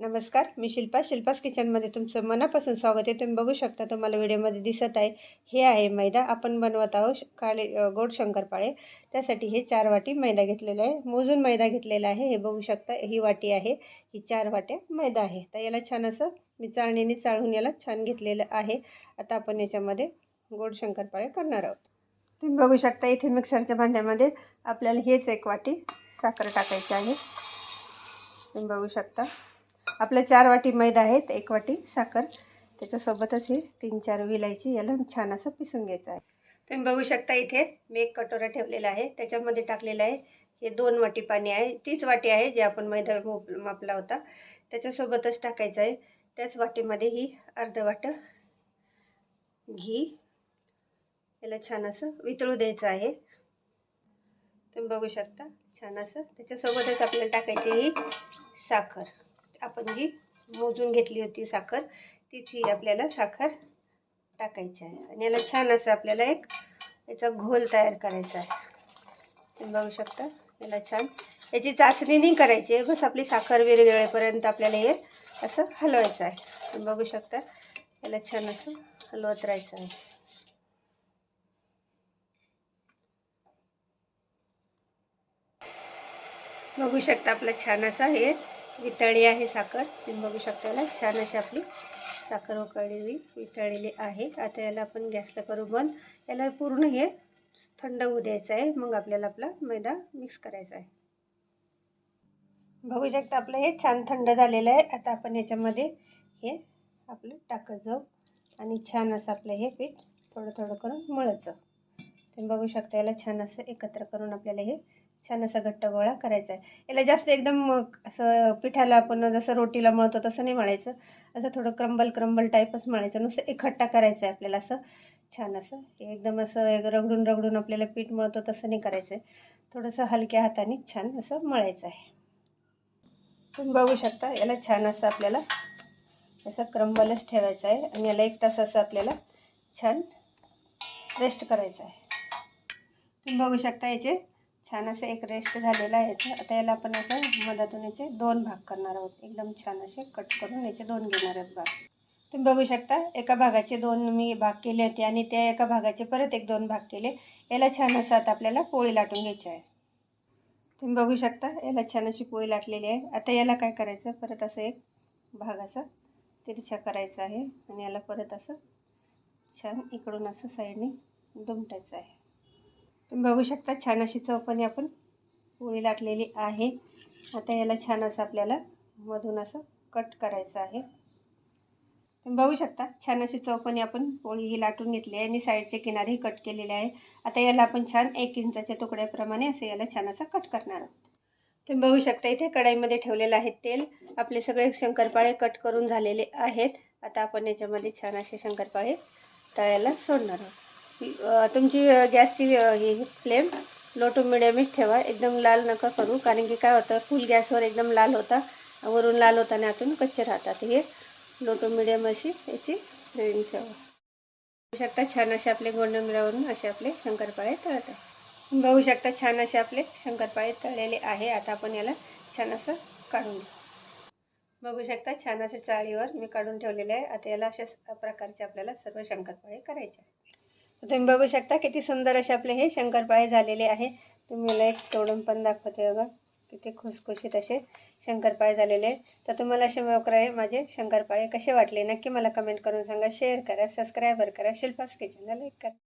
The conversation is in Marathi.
नमस्कार मी शिल्पा. शिल्पास किचनमध्ये तुमचं मनापासून स्वागत आहे. तुम्ही बघू शकता तुम्हाला व्हिडिओमध्ये दिसत आहे. हे आहे मैदा. आपण बनवत आहोत काळे गोड शंकरपाळे. त्यासाठी हे चार वाटी मैदा घेतलेला आहे. मोजून मैदा घेतलेला आहे. हे बघू शकता ही वाटी आहे. ही चार वाट्या मैदा आहे. तर याला छान असं मी चाळणीने चाळून याला छान घेतलेलं आहे. आता आपण याच्यामध्ये गोड शंकरपाळे करणार आहोत. तुम्ही बघू शकता इथे मिक्सरच्या भांड्यामध्ये आपल्याला हेच एक वाटी साखर टाकायची आहे. तुम्ही बघू शकता. आपल्या चार वाटी मैदा आहेत एक वाटी साखर. त्याच्यासोबतच हे तीन चार विलायची याला छान असं पिसून घ्यायचं आहे. तुम्ही बघू शकता इथे मी एक कटोरा ठेवलेला आहे. त्याच्यामध्ये टाकलेलं आहे हे दोन वाटी पाणी आहे. तीच वाटी आहे जे आपण मैदा मोप मापला होता. त्याच्यासोबतच टाकायचं आहे. त्याच वाटीमध्ये ही अर्ध वाटं घी याला छान असं वितळू द्यायचं आहे. तुम्ही बघू शकता छान असं. त्याच्यासोबतच आपल्याला टाकायची ही साखर. आपण जी मोजून घेतली होती साखर तीच ही आपल्याला साखर टाकायची आहे. आणि याला छान असं आपल्याला एक याचा घोल तयार करायचा आहे. तुम्ही बघू शकता याला छान. याची चाचणी नाही करायची आहे बस आपली साखर वेगवेगळेपर्यंत आपल्याला हे असं हलवायचं आहे. तुम्ही बघू शकता याला छान असं हलवत राहायचं आहे. बघू शकता आपला छान असा हे वितळी आहे साखर. तुम्ही बघू शकता याला. छान अशी आपली साखर उकळलेली वितळलेली आहे. आता याला आपण गॅसला करू बंद. याला पूर्ण हे थंड होऊ द्यायचं आहे. मग आपल्याला आपला मैदा मिक्स करायचा आहे. बघू शकता आपलं हे छान थंड झालेलं आहे. आता आपण याच्यामध्ये हे आपलं टाकत जाऊ आणि छान असं आपलं हे पीठ थोडं थोडं करून मळत जाऊ तुम्ही बघू शकता याला छान असं एकत्र करून आपल्याला हे छान असा घट्ट गोळा करायचा आहे. याला जास्त एकदम मग असं पिठाला आपण जसं रोटीला मळतो तसं नाही मळायचं. असं थोडं क्रंबल क्रंबल टाईपच मळायचं. नुसतं एकट्टा करायचं आहे आपल्याला असं. छान असं. एकदम असं एक रगडून रगडून आपल्याला पीठ मळतो तसं नाही करायचं आहे. थोडंसं हलक्या हाताने छान असं मळायचं आहे. तुम्ही बघू शकता याला छान असं आपल्याला असं क्रंबलच ठेवायचं आहे. आणि याला एक तास असं आपल्याला छान रेस्ट करायचं आहे. तुम्ही बघू शकता याचे छान असं एक रेस्ट झालेला आहे याचं. आता याला आपण असं मधातून याचे दोन भाग करणार आहोत. एकदम छान असे कट करून याचे दोन घेणार आहोत भाग. तुम्ही बघू शकता एका भागाचे दोन मी भाग केले होते आणि त्या एका भागाचे परत एक दोन भाग केले. याला छान असं आता आपल्याला पोळी लाटून घ्यायची आहे. तुम्ही बघू शकता याला छान अशी पोळी लाटलेली आहे. आता याला काय करायचं? परत असं एक भाग असा तिरछा करायचा आहे आणि याला परत असं छान इकडून असं साईडने दुमटायचं आहे. तुम्ही बघू शकता छान अशी चौपणी आपण पोळी लाटलेली आहे. आता याला छान असं आपल्याला मधून असं कट करायचं आहे. तुम्ही बघू शकता छान अशी चौपणी आपण पोळी ही लाटून घेतली आहे आणि साईडचे किनारेही कट केलेले आहे. आता याला आपण छान एक इंचाच्या तुकड्याप्रमाणे असं याला छान असं कट करणार आहोत. तुम्ही बघू शकता इथे कढाईमध्ये ठेवलेलं आहे तेल. आपले सगळे शंकरपाळे कट करून झालेले आहेत. आता आपण याच्यामध्ये छान असे शंकरपाळे तळायला सोडणार आहोत. तुमची गॅसची हे फ्लेम लो टू मिडियमच ठेवा. एकदम लाल नका करू. कारण की काय होतं फुल गॅसवर एकदम लाल होता. वरून लाल होता आणि आतून कच्चे राहतात. हे लो टू मिडियम अशी याची फ्लेम ठेवा. बघू शकता छान असे आपले गोंड मिळवून असे आपले शंकरपाळे तळत आहे. बघू शकता छान असे आपले शंकरपाळे तळलेले आहे. आता आपण याला छान असं काढून घेऊ. बघू शकता छान असं चाळीवर मी काढून ठेवलेले आहे. आता याला अशा प्रकारचे आपल्याला सर्व शंकरपाळे करायचे आहे तुम्ही बघू शकता किती सुंदर असे आपले हे शंकरपाळे झालेले आहे. तुम्ही मला एक तोडून पण दाखवते बघा. किती खुसखुशीत असे शंकरपाळे झालेले आहे तर तुम्हाला असे मोकराळे माझे शंकरपाळे कसे वाटले नक्की मला कमेंट करून सांगा. शेअर करा सबस्क्राईबर करा. शिल्पास किचनला लाईक करा.